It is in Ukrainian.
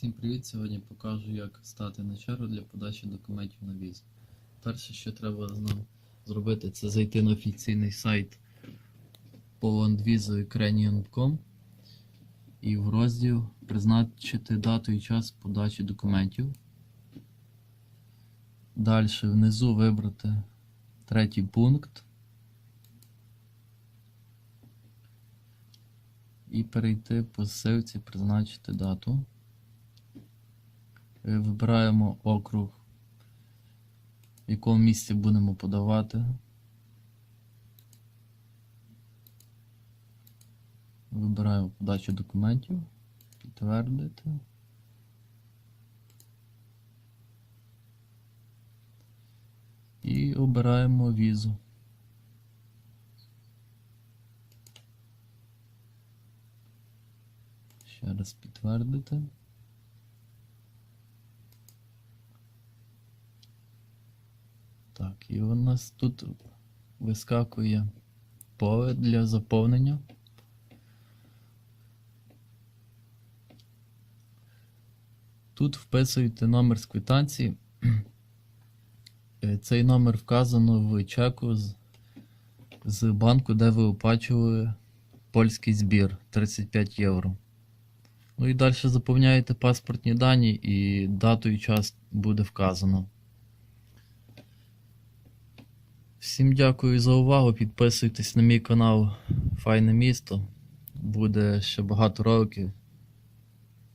Всім привіт! Сьогодні покажу, як стати на чергу для подачі документів на візу. Перше, що треба нам зробити, це зайти на офіційний сайт polandvisa.ukrainian.com і в розділ призначити дату і час подачі документів. Далі внизу вибрати третій пункт. І перейти по ссылці призначити дату. Е, Вибираємо округ, в якому місці будемо подавати. Вибираємо подачу документів, підтвердити. І обираємо візу. Ще раз підтвердити. Так, і у нас тут вискакує поле для заповнення. Тут вписуєте номер з квитанції. Е, Цей номер вказано в чеку з, з банку, де ви оплачували польський збір 35 євро. Ну і далі заповняєте паспортні дані і дату і час буде вказано. Всім дякую за увагу. Підписуйтесь на мій канал Файне місто. Буде ще багато роликів.